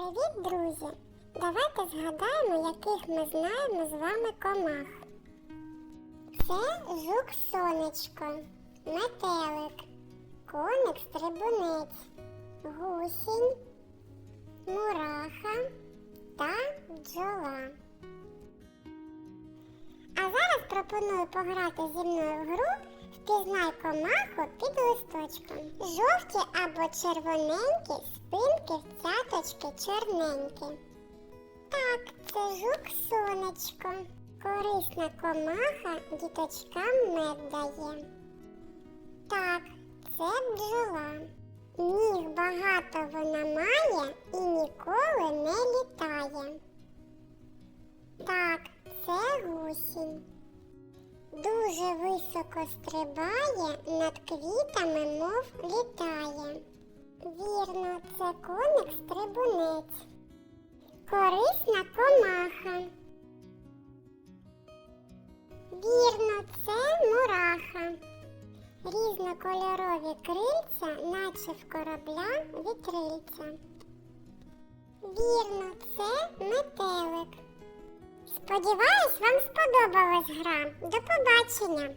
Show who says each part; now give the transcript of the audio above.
Speaker 1: Привіт, друзі! Давайте згадаємо, яких ми знаємо з вами комах. Це жук сонечко, метелик, коник стрибунець, гусінь, мураха та бджола. А зараз пропоную пограти зі мною в гру Впізнай комаху під листочком. Жовті або червоненькі, спинки, в цяточки чорненькі. Так, це жук сонечко. Корисна комаха діточкам мед дає. Так, це бджола. Ніг багато вона має і ніколи не літає. Так, це гусінь. Дуже високо стрибає, над квітами, мов літає. Вірно, це коник стрибунець. Корисна комаха. Вірно, це мураха. Різнокольорові крильця, наче в корабля вітрильця. Вірно, це метелик. Сподіваюсь, вам сподобалась гра. До побачення!